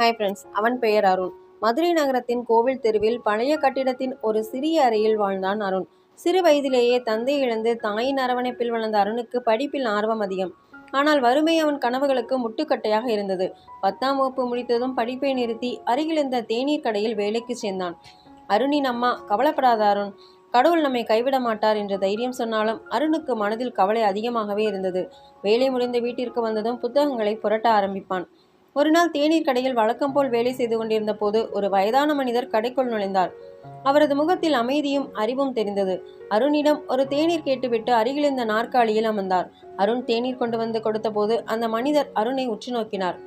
Hi friends அவன் பெயர் அருண். மதுரை நகரத்தின் கோவில் தெருவில் பழைய கட்டிடத்தின் ஒரு சிறிய அறையில் வாழ்ந்தான் அருண். சிறு வயதிலேயே தந்தை இழந்து தாயின் அரவணைப்பில் வளர்ந்த அருணுக்கு படிப்பில் ஆர்வம் அதிகம். ஆனால் வறுமை அவன் கனவுகளுக்கு முட்டுக்கட்டையாக இருந்தது. பத்தாம் வகுப்பு முடித்ததும் படிப்பை நிறுத்தி அருகில் இருந்த தேநீர் கடையில் வேலைக்கு சேர்ந்தான். அருணின் அம்மா கவலைப்படாத அருண். கடவுள் நம்மை கைவிட மாட்டார் என்ற தைரியம் சொன்னாலும் அருணுக்கு மனதில் கவலை அதிகமாகவே இருந்தது. வேலை முடிந்து வீட்டிற்கு வந்ததும் புத்தகங்களை புரட்ட ஆரம்பிப்பான். ஒரு நாள் தேநீர் கடையில் வழக்கம் போல் வேலை செய்து கொண்டிருந்த போது ஒரு வயதான மனிதர் கடைக்குள் நுழைந்தார். அவரது முகத்தில் அமைதியும் அறிவும் தெரிந்தது. அருணிடம் ஒரு தேநீர் கேட்டுவிட்டு அருகில் இருந்த நாற்காலியில் அமர்ந்தார். அருண் தேநீர் கொண்டு வந்து கொடுத்தபோது அந்த மனிதர் அருணை உற்று நோக்கினார்.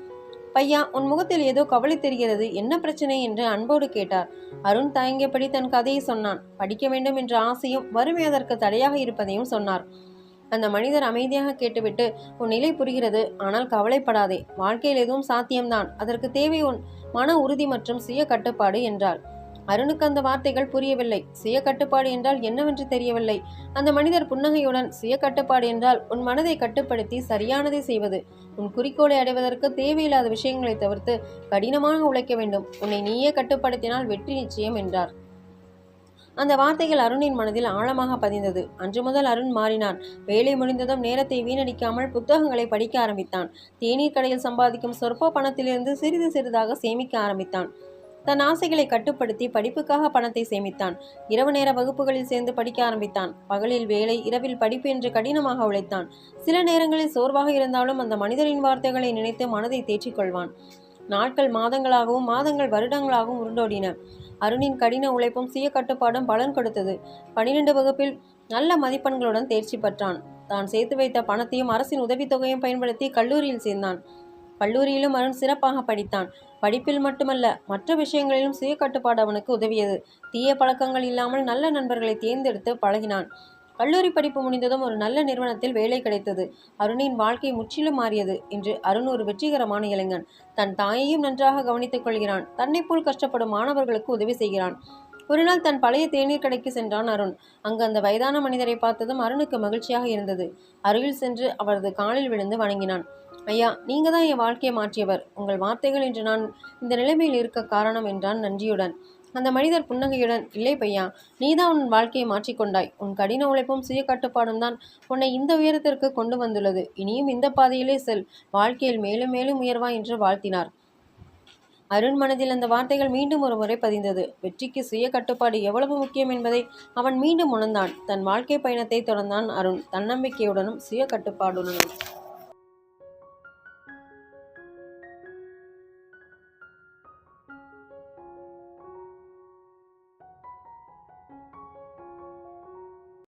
பையா உன் முகத்தில் ஏதோ கவலை தெரிகிறது. என்ன பிரச்சனை? என்று அன்போடு கேட்டார். அருண் தயங்கியபடி தன் கதையை சொன்னான். படிக்க வேண்டும் என்ற ஆசையும் வறுமை அதற்கு தடையாக இருப்பதையும் சொன்னார். அந்த மனிதர் அமைதியாக கேட்டுவிட்டு உன் நிலை புரிகிறது ஆனால் கவலைப்படாதே. வாழ்க்கையில் எதுவும் சாத்தியம்தான். அதற்கு தேவை உன் மன உறுதி மற்றும் சுய கட்டுப்பாடு என்றாள். அருணுக்கு அந்த வார்த்தைகள் புரியவில்லை. சுய கட்டுப்பாடு என்றால் என்னவென்று தெரியவில்லை. அந்த மனிதர் புன்னகையுடன் சுய கட்டுப்பாடு என்றால் உன் மனதை கட்டுப்படுத்தி சரியானதை செய்வது. உன் குறிக்கோளை அடைவதற்கு தேவையில்லாத விஷயங்களை தவிர்த்து கடினமாக உழைக்க வேண்டும். உன்னை நீயே கட்டுப்படுத்தினால் வெற்றி நிச்சயம் என்றார். அந்த வார்த்தைகள் அருணின் மனதில் ஆழமாக பதிந்தது. அன்று முதல் அருண் மாறினான். வேலை முடிந்ததும் நேரத்தை வீணடிக்காமல் புத்தகங்களை படிக்க ஆரம்பித்தான். தேநீர் கடையில் சம்பாதிக்கும் சொற்ப பணத்திலிருந்து சிறிது சிறிதாக சேமிக்க ஆரம்பித்தான். தன் ஆசைகளை கட்டுப்படுத்தி படிப்புக்காக பணத்தை சேமித்தான். இரவு நேர வகுப்புகளில் சேர்ந்து படிக்க ஆரம்பித்தான். பகலில் வேலை இரவில் படிப்பு என்று கடினமாக உழைத்தான். சில நேரங்களில் சோர்வாக இருந்தாலும் அந்த மனிதரின் வார்த்தைகளை நினைத்து மனதை தேற்றிக் கொள்வான். நாட்கள் மாதங்களாகவும் மாதங்கள் வருடங்களாகவும் உருண்டோடின. அருணின் கடின உழைப்பும் சுய கட்டுப்பாடும் பலன் கொடுத்தது. பனிரெண்டு வகுப்பில் நல்ல மதிப்பெண்களுடன் தேர்ச்சி பெற்றான். தான் சேர்த்து வைத்த பணத்தையும் அரசின் உதவித்தொகையும் பயன்படுத்தி கல்லூரியில் சேர்ந்தான். கல்லூரியிலும் அருண் சிறப்பாக படித்தான். படிப்பில் மட்டுமல்ல மற்ற விஷயங்களிலும் சுய கட்டுப்பாடு அவனுக்கு உதவியது. தீய பழக்கங்கள் இல்லாமல் நல்ல நண்பர்களை தேர்ந்தெடுத்து பழகினான். கல்லூரி படிப்பு முடிந்ததும் ஒரு நல்ல நிறுவனத்தில் வேலை கிடைத்தது. அருணின் வாழ்க்கை முற்றிலும் மாறியது. இன்று அருண் ஒரு வெற்றிகரமான இளைஞன். தன் தாயையும் நன்றாக கவனித்துக் கொள்கிறான். தன்னை போல் கஷ்டப்படும் மாணவர்களுக்கு உதவி செய்கிறான். ஒரு நாள் தன் பழைய தேநீர் கடைக்கு சென்றான் அருண். அங்கு அந்த வயதான மனிதரை பார்த்ததும் அருணுக்கு மகிழ்ச்சியாக இருந்தது. அருகில் சென்று அவரது காலில் விழுந்து வணங்கினான். ஐயா நீங்க தான் என் வாழ்க்கையை மாற்றியவர். உங்கள் வார்த்தைகள் இன்று நான் இந்த நிலைமையில் இருக்க காரணம் என்றான் நன்றியுடன். அந்த மனிதர் புன்னகையுடன் இல்லை பையா நீதான் உன் வாழ்க்கையை மாற்றிக்கொண்டாய் உன் கடின உழைப்பும் சுய கட்டுப்பாடும் தான் உன்னை இந்த உயரத்திற்கு கொண்டு வந்துள்ளது. இனியும் இந்த பாதையிலே செல். வாழ்க்கையில் மேலும் மேலும் உயர்வாய் என்று வாழ்த்தினார். அருண் மனதில் அந்த வார்த்தைகள் மீண்டும் ஒரு முறை பதிந்தது. வெற்றிக்கு சுய கட்டுப்பாடு எவ்வளவு முக்கியம் என்பதை அவன் மீண்டும் உணர்ந்தான். தன் வாழ்க்கை பயணத்தை தொடர்ந்தான் அருண். தன்னம்பிக்கையுடனும் சுய கட்டுப்பாடுடனும்.